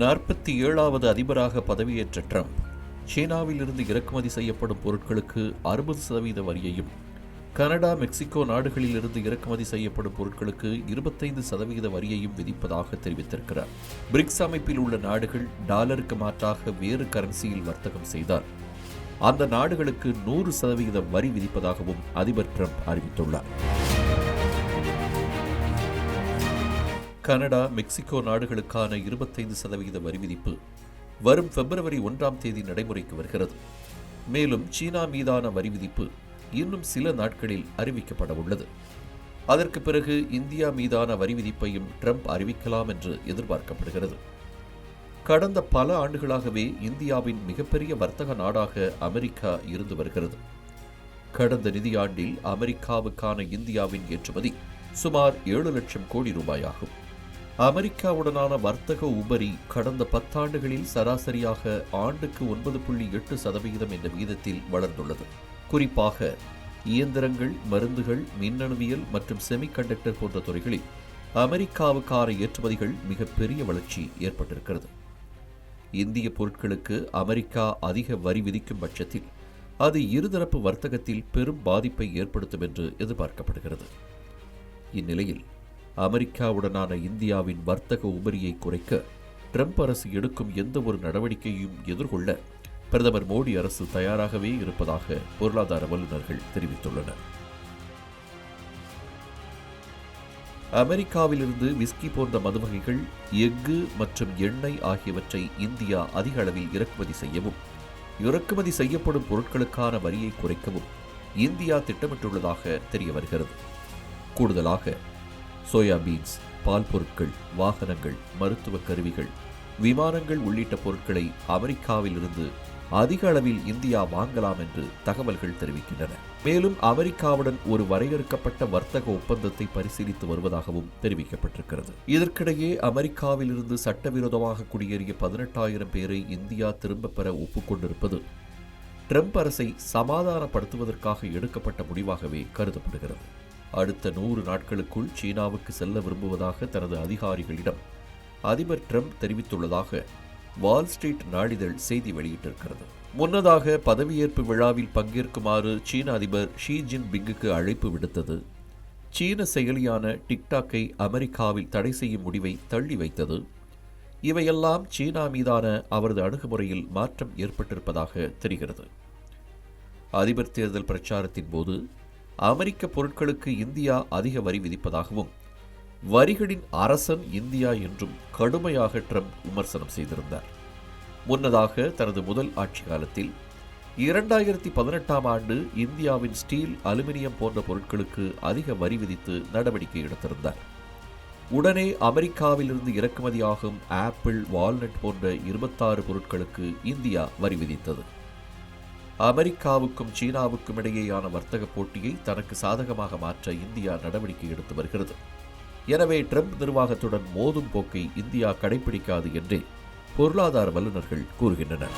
நாற்பத்தி ஏழாவது அதிபராக பதவியேற்ற ட்ரம்ப் சீனாவிலிருந்து இறக்குமதி செய்யப்படும் பொருட்களுக்கு அறுபது சதவீத வரியையும் கனடா மெக்சிகோ நாடுகளில் இருந்து இறக்குமதி செய்யப்படும் பொருட்களுக்கு இருபத்தைந்து சதவீத வரியையும் விதிப்பதாக தெரிவித்திருக்கிறார். பிரிக்ஸ் அமைப்பில் உள்ள நாடுகள் டாலருக்கு மாற்றாக வேறு கரன்சியில் வர்த்தகம் செய்தார். அந்த நாடுகளுக்கு நூறு சதவீத வரி விதிப்பதாகவும் அதிபர் ட்ரம்ப் அறிவித்துள்ளார். கனடா மெக்சிகோ நாடுகளுக்கான இருபத்தைந்து சதவீத வரி விதிப்பு வரும் பிப்ரவரி ஒன்றாம் தேதி நடைமுறைக்கு வருகிறது. மேலும் சீனா மீதான வரி விதிப்பு இன்னும் சில நாட்களில் அறிவிக்கப்பட உள்ளது. அதற்கு பிறகு இந்தியா மீதான வரி விதிப்பையும் ட்ரம்ப் அறிவிக்கலாம் என்று எதிர்பார்க்கப்படுகிறது. கடந்த பல ஆண்டுகளாகவே இந்தியாவின் மிகப்பெரிய வர்த்தக நாடாக அமெரிக்கா இருந்து வருகிறது. கடந்த நிதியாண்டில் அமெரிக்காவுக்கான இந்தியாவின் ஏற்றுமதி சுமார் ஏழு லட்சம் கோடி ரூபாயாகும். அமெரிக்காவுடனான வர்த்தக உபரி கடந்த பத்தாண்டுகளில் சராசரியாக ஆண்டுக்கு ஒன்பது புள்ளி எட்டு சதவிகிதம் என்ற விகிதத்தில் வளர்ந்துள்ளது. குறிப்பாக இயந்திரங்கள் மருந்துகள் மின்னணுவியல் மற்றும் செமிகண்டக்டர் போன்ற துறைகளில் அமெரிக்காவுக்கான ஏற்றுமதிகள் மிகப்பெரிய வளர்ச்சி ஏற்பட்டிருக்கிறது. இந்திய பொருட்களுக்கு அமெரிக்கா அதிக வரி விதிக்கும் பட்சத்தில் அது இருதரப்பு வர்த்தகத்தில் பெரும் பாதிப்பை ஏற்படுத்தும் என்று எதிர்பார்க்கப்படுகிறது. இந்நிலையில் அமெரிக்காவுடனான இந்தியாவின் வர்த்தக உபரியை குறைக்க ட்ரம்ப் அரசு எடுக்கும் எந்த ஒரு நடவடிக்கையும் எதிர்கொள்ள பிரதமர் மோடி அரசு தயாராகவே இருப்பதாக பொருளாதார வல்லுநர்கள் தெரிவித்துள்ளனர். அமெரிக்காவிலிருந்து விஸ்கி போன்ற மதுவகைகள் எஃகு மற்றும் எண்ணெய் ஆகியவற்றை இந்தியா அதிக அளவில் இறக்குமதி செய்யவும் இறக்குமதி செய்யப்படும் பொருட்களுக்கான வரியை குறைக்கவும் இந்தியா திட்டமிட்டுள்ளதாக தெரிய வருகிறது கூடுதலாக சோயாபீன்ஸ் பால் பொருட்கள் வாகனங்கள் மருத்துவ கருவிகள் விமானங்கள் உள்ளிட்ட பொருட்களை அமெரிக்காவிலிருந்து அதிக அளவில் இந்தியா வாங்கலாம் என்று தகவல்கள் தெரிவிக்கின்றன. மேலும் அமெரிக்காவுடன் ஒரு வரையறுக்கப்பட்ட வர்த்தக ஒப்பந்தத்தை பரிசீலித்து வருவதாகவும் தெரிவிக்கப்பட்டிருக்கிறது. இதற்கிடையே அமெரிக்காவிலிருந்து சட்டவிரோதமாக குடியேறிய பதினெட்டாயிரம் பேரை இந்தியா திரும்பப் பெற ஒப்புக்கொண்டிருப்பது ட்ரம்ப் அரசை சமாதானப்படுத்துவதற்காக எடுக்கப்பட்ட முடிவாகவே கருதப்படுகிறது. அடுத்த நூறு நாட்களுக்குள் சீனாவுக்கு செல்ல விரும்புவதாக தனது அதிகாரிகளிடம் அதிபர் ட்ரம்ப் தெரிவித்துள்ளதாக வால் ஸ்ட்ரீட் நாளிதழ் செய்தி வெளியிட்டிருக்கிறது. முன்னதாக பதவியேற்பு விழாவில் பங்கேற்குமாறு சீன அதிபர் ஷீ ஜின் பிங்குக்கு அழைப்பு விடுத்தது. சீன செயலியான டிக்டாக்கை அமெரிக்காவில் தடை செய்யும் முடிவை தள்ளி வைத்தது. இவையெல்லாம் சீனா மீதான அவரது அணுகுமுறையில் மாற்றம் ஏற்பட்டிருப்பதாக தெரிகிறது. அதிபர் தேர்தல் பிரச்சாரத்தின் போது அமெரிக்க பொருட்களுக்கு இந்தியா அதிக வரி விதிப்பதாகவும் வரிகளின் அரசன் இந்தியா என்றும் கடுமையாக ட்ரம்ப் விமர்சனம் செய்திருந்தார். முன்னதாக தனது முதல் ஆட்சி காலத்தில் இரண்டாயிரத்தி பதினெட்டாம் ஆண்டு இந்தியாவின் ஸ்டீல் அலுமினியம் போன்ற பொருட்களுக்கு அதிக வரி விதித்து நடவடிக்கை எடுத்திருந்தார். உடனே அமெரிக்காவிலிருந்து இறக்குமதியாகும் ஆப்பிள் வால்நட் போன்ற இருபத்தாறு பொருட்களுக்கு இந்தியா வரி விதித்தது. அமெரிக்காவுக்கும் சீனாவுக்கும் இடையேயான வர்த்தக போட்டியை தனக்கு சாதகமாக மாற்ற இந்தியா நடவடிக்கை எடுத்து வருகிறது. எனவே ட்ரம்ப் நிர்வாகத்துடன் மோதும் போக்கை இந்தியா கடைபிடிக்காது என்றே பொருளாதார வல்லுநர்கள் கூறுகின்றனர்.